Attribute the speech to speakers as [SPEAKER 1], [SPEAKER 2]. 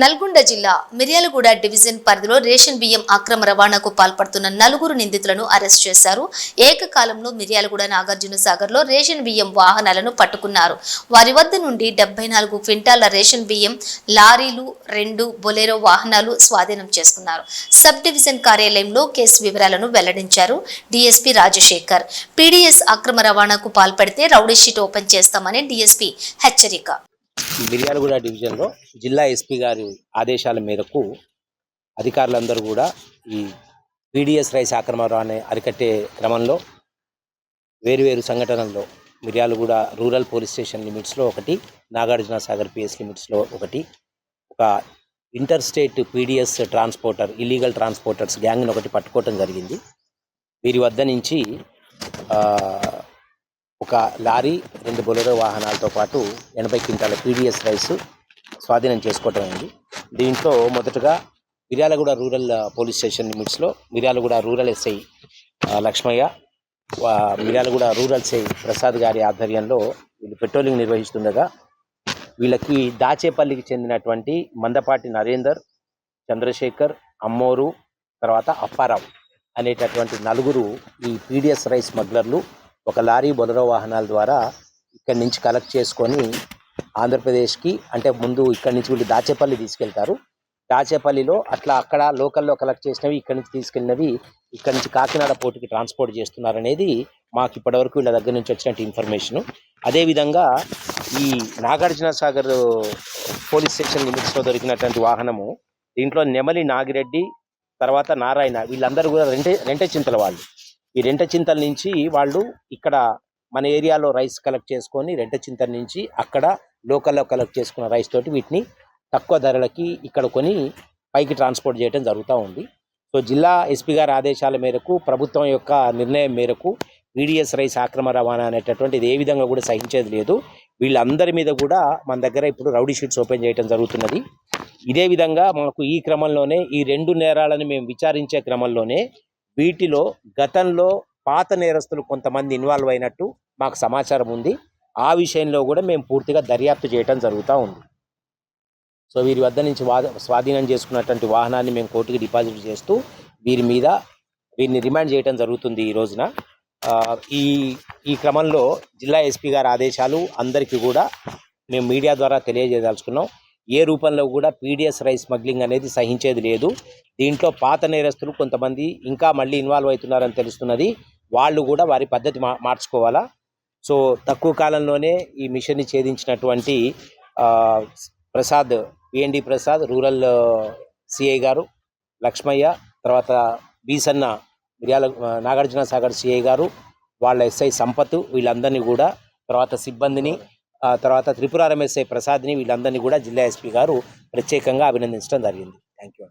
[SPEAKER 1] నల్గొండ జిల్లా మిర్యాలగూడ డివిజన్ పరిధిలో రేషన్ బియ్యం అక్రమ రవాణాకు పాల్పడుతున్న నలుగురు నిందితులను అరెస్ట్ చేశారు. ఏకకాలంలో మిర్యాలగూడ నాగార్జున సాగర్లో రేషన్ బియ్యం వాహనాలను పట్టుకున్నారు. వారి వద్ద నుండి డెబ్బై నాలుగు క్వింటాల రేషన్ బియ్యం లారీలు రెండు బొలెరో వాహనాలు స్వాధీనం చేసుకున్నారు. సబ్ డివిజన్ కార్యాలయంలో కేసు వివరాలను వెల్లడించారు డీఎస్పీ రాజశేఖర్. పీడీఎస్ అక్రమ రవాణాకు పాల్పడితే రౌడీ షీట్ ఓపెన్ చేస్తామని డిఎస్పీ హెచ్చరిక.
[SPEAKER 2] మిర్యాలగూడ డివిజన్లో జిల్లా ఎస్పీ గారి ఆదేశాల మేరకు అధికారులందరూ కూడా ఈ పీడిఎస్ రైస్ ఆక్రమణ అరికట్టే క్రమంలో వేరువేరు సంఘటనల్లో మిర్యాలగూడ రూరల్ పోలీస్ స్టేషన్ లిమిట్స్లో ఒకటి నాగార్జున సాగర్ పిఎస్ లిమిట్స్లో ఒకటి ఒక inter state PDS transporter illegal transporters గ్యాంగ్ని ఒకటి పట్టుకోవటం జరిగింది. వీరి వద్ద నుంచి ఆ, ఒక లారీ రెండు బొలెరో వాహనాలతో పాటు ఎనభై క్వింటాల పీడిఎస్ రైస్ స్వాధీనం చేసుకోవటం అయింది. దీంట్లో మొదటగా మిర్యాలగూడ రూరల్ పోలీస్ స్టేషన్ లిమిట్స్లో Miryalaguda rural SI Lakshmaiah Miryalaguda rural SI Prasad గారి ఆధ్వర్యంలో వీళ్ళు పెట్రోలింగ్ నిర్వహిస్తుండగా వీళ్ళకి దాచేపల్లికి చెందినటువంటి మందపాటి నరేందర్ చంద్రశేఖర్ అమ్మోరు తర్వాత అప్పారావు అనేటటువంటి నలుగురు ఈ పీడిఎస్ రైస్ స్మగ్లర్లు ఒక లారీ బొలరో వాహనాల ద్వారా ఇక్కడి నుంచి కలెక్ట్ చేసుకొని ఆంధ్రప్రదేశ్కి అంటే ముందు ఇక్కడి నుంచి వీళ్ళు దాచేపల్లి తీసుకెళ్తారు. దాచేపల్లిలో అట్లా అక్కడ లోకల్లో కలెక్ట్ చేసినవి ఇక్కడి నుంచి తీసుకెళ్ళినవి ఇక్కడి నుంచి కాకినాడ పోర్టుకి ట్రాన్స్పోర్ట్ చేస్తున్నారు అనేది మాకు ఇప్పటివరకు వీళ్ళ దగ్గర నుంచి వచ్చినట్టు ఇన్ఫర్మేషన్ అదేవిధంగా ఈ నాగార్జున సాగర్ పోలీస్ స్టేషన్ లిమిట్స్లో దొరికినటువంటి వాహనము దీంట్లో నెమలి నాగిరెడ్డి తర్వాత నారాయణ వీళ్ళందరూ కూడా రెంటే రెంటే చింతల వాళ్ళు. ఈ రెంట చింతల నుంచి వాళ్ళు ఇక్కడ మన ఏరియాలో రైస్ కలెక్ట్ చేసుకొని రెంట చింతల నుంచి అక్కడ లోకల్లో కలెక్ట్ చేసుకున్న రైస్ తోటి వీటిని తక్కువ ధరలకి ఇక్కడ కొని పైకి ట్రాన్స్పోర్ట్ చేయడం జరుగుతూ ఉంది. సో జిల్లా ఎస్పీ గారి ఆదేశాల మేరకు ప్రభుత్వం యొక్క నిర్ణయం మేరకు పీడిఎస్ రైస్ ఆక్రమ రవాణా అనేటటువంటిది ఏ విధంగా కూడా సహించేది లేదు. వీళ్ళందరి మీద కూడా మన దగ్గర ఇప్పుడు రౌడీ షీట్స్ ఓపెన్ చేయడం జరుగుతున్నది. ఇదే విధంగా మాకు ఈ క్రమంలోనే ఈ రెండు నేరాలను మేము విచారించే క్రమంలోనే వీటిలో గతంలో పాత నేరస్తులు కొంతమంది ఇన్వాల్వ్ అయినట్టు మాకు సమాచారం ఉంది. ఆ విషయంలో కూడా మేము పూర్తిగా దర్యాప్తు చేయడం జరుగుతూ ఉంది. సో వీరి వద్ద నుంచి స్వాధీనం చేసుకున్నటువంటి వాహనాన్ని మేము కోర్టుకి డిపాజిట్ చేస్తూ వీరి మీద వీరిని రిమాండ్ చేయడం జరుగుతుంది ఈ రోజున. ఈ ఈ క్రమంలో జిల్లా ఎస్పీ గారి ఆదేశాలు అందరికీ కూడా మేము మీడియా ద్వారా తెలియజేయదలుచుకున్నాం. ఏ రూపంలో కూడా పీడిఎస్ రైస్ స్మగ్లింగ్ అనేది సహించేది లేదు. దీంట్లో పాత నేరస్తులు కొంతమంది ఇంకా మళ్ళీ ఇన్వాల్వ్ అవుతున్నారని తెలుస్తున్నది. వాళ్ళు కూడా వారి పద్ధతి మా మార్చుకోవాలా? సో తక్కువ కాలంలోనే ఈ మిషన్ని ఛేదించినటువంటి ఆ, Prasad PND Prasad rural CI గారు లక్ష్మయ్య తర్వాత బీసన్న మిర్యాల నాగార్జున సాగర్ సిఐ గారు వాళ్ళ ఎస్ఐ సంపత్ వీళ్ళందరినీ కూడా తర్వాత సిబ్బందిని తర్వాత త్రిపురారం ఎస్ఐ ప్రసాద్ని వీళ్ళందరినీ కూడా జిల్లా ఎస్పీ గారు ప్రత్యేకంగా అభినందించడం జరిగింది. Thank you